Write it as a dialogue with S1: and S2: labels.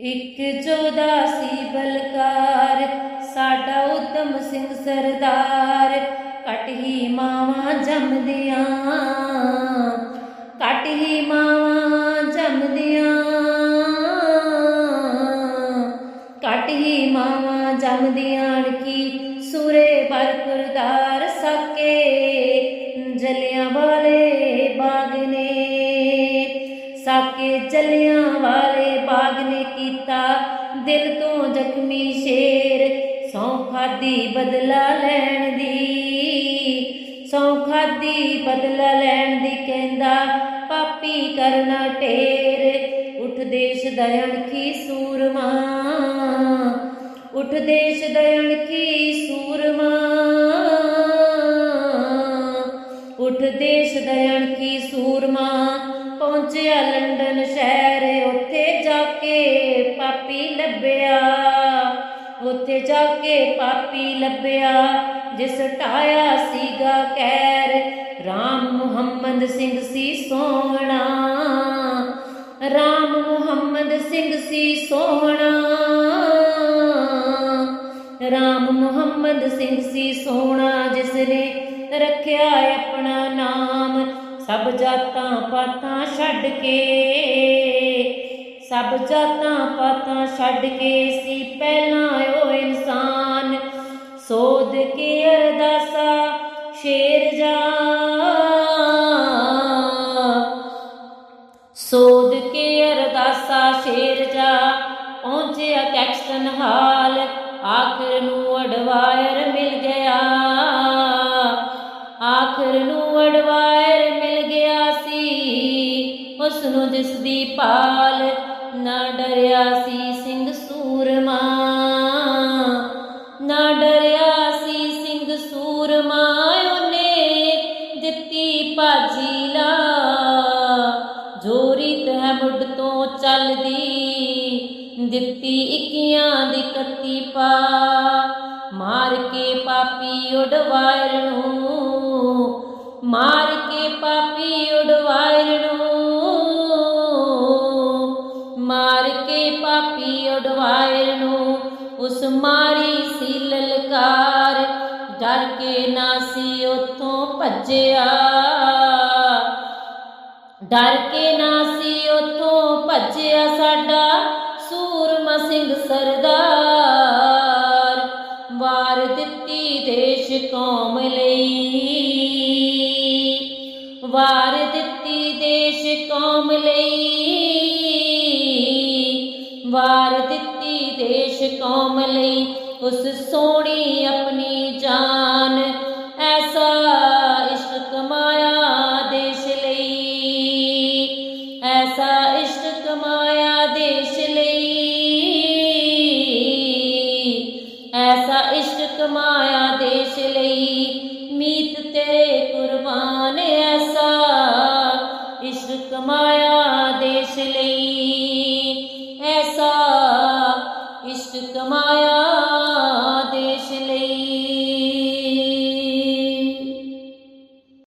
S1: ਇੱਕ ਜੋਦਾ ਸੀ ਬਲਕਾਰ, ਸਾਡਾ ਉਦਮ ਸਿੰਘ ਸਰਦਾਰ। ਘਟ ਹੀ ਮਾਵਾਂ ਜੰਮਦੀਆਂ ਘਟ ਹੀ ਮਾਵਾਂ ਜੰਮਦੀਆਂ ਘਟ ਹੀ ਮਾਵਾਂ ਜੰਮਦੀਆਂ। ਕੀ ਸੂਰੇ ਬਰਕਰਦਾਰ ਸਾਕੇ ਸਾਕੇ ਜਲਿਆਂ ਵਾਲੇ ਬਾਗ ਨੇ ਕੀਤਾ ਦਿਲ ਤੋਂ ਜ਼ਖਮੀ ਸ਼ੇਰ। ਸੌਂ ਖਾਦੀ ਬਦਲਾ ਲੈਣ ਦੀ ਸੌਂ ਖਾਦੀ ਬਦਲਾ ਲੈਣ ਦੀ ਕਹਿੰਦਾ, ਪਾਪੀ ਕਰਨਾ ਢੇਰ। ਉਠ ਦੇਸ਼ ਦਾ ਅਣਖੀ ਸੂਰਮਾ, ਉਠ ਦੇਸ਼ ਦਾ ਅਣਖੀ ਸੂਰਮਾ ਦੇਸ਼ ਦਾ ਅਣਖੀ ਸੂਰਮਾ, ਪਹੁੰਚਿਆ ਲੰਡਨ ਸ਼ਹਿਰ, ਉੱਥੇ ਜਾ ਕੇ ਪਾਪੀ ਲੱਭਿਆ। ਉੱਥੇ ਜਾ ਕੇ ਪਾਪੀ ਲੱਭਿਆ, ਜਿਸ ਢਾਇਆ ਸੀਗਾ ਕਹਿਰ ਰਾਮ ਮੁਹੰਮਦ ਸਿੰਘ ਸੀ ਸੋਹਣਾ। ਰਾਮ ਮੁਹੰਮਦ ਸਿੰਘ ਸੀ ਸੋਹਣਾ। ਰਾਮ ਮੁਹੰਮਦ ਸਿੰਘ ਸੀ ਸੋਹਣਾ, ਜਿਸ ਨੇ ਰੱਖਿਆ ਸਭ ਜਾਤਾਂ ਪਾਤਾਂ ਛੱਡ ਕੇ, ਸਭ ਜਾਤਾਂ ਪਾਤਾਂ ਛੱਡ ਕੇ ਸੀ ਪਹਿਲਾਂ ਉਹ ਇਨਸਾਨ। ਸੋਧ ਕੇ ਅਰਦਾਸਾ ਸ਼ੇਰ ਜਾ। ਸੋਧ ਕੇ ਅਰਦਾਸਾ ਸ਼ੇਰ ਜਾ, ਪਹੁੰਚਿਆ ਕੈਕਸਟਨ ਹਾਲ, ਆਖਰ ਨੂੰ ਅਡਵਾਇਰ ਸੀ ਉਸ ਜਿਸ ਦੀ ਪਾਲ ਨਾ ਡਰਿਆ ਸੀ ਸਿੰਘ ਸੂਰਮਾ, ਨਾ ਡਰਿਆ ਸੀ ਸਿੰਘ ਸੂਰਮਾ, ਉਹਨੇ ਦਿੱਤੀ ਭਾਜੀ ਲਾ ਜੋ ਰੀਤ ਹੈ ਮੁੱਢ ਤੋਂ ਚੱਲਦੀ, ਦਿੱਤੀ ਇੱਕੀਆਂ ਦੀ ਕੱਤੀ ਪਾ। ਮਾਰ ਕੇ ਪਾਪੀ ਉਡਵਾਇਰ ਨੂੰ, ਮਾਰ ਪਾਪੀ ਉਡਵਾਇਰ ਨੂੰ, ਉਸ ਮਾਰੀ ਸੀ ਲਲਕਾਰ ਡਰ ਕੇ ਨਾ ਸੀ ਉਥੋਂ ਭੱਜਿਆ। ਡਰ ਕੇ ਨਾ ਸੀ ਉਥੋਂ ਭੱਜਿਆ ਸਾਡਾ ਸੂਰਮ ਸਿੰਘ ਸਰਦਾਰ। ਵਾਰ ਦਿੱਤੀ ਦੇਸ਼ ਕੌਮ ਲਈ। ਵਾਰ ਦਿੱਤੀ ਦੇਸ਼ ਕੌਮ ਲਈ। ਦੇਸ਼ ਕੌਮ ਲਈ ਉਸ ਸੋਹਣੀ ਆਪਣੀ ਜਾਨ। ਐਸਾ ਇਸ਼ਕ ਕਮਾਇਆ ਦੇਸ਼ ਲਈ। ਐਸਾ ਇਸ਼ਕ ਕਮਾਇਆ ਦੇਸ਼ ਲਈ। ਐਸਾ ਇਸ਼ਕ ਕਮਾਇਆ ਦੇਸ਼ ਲਈ। ਮੀਤ ਤੇਰੇ ਕੁਰਬਾਨ ਐਸਾ ഇഷ്കമായ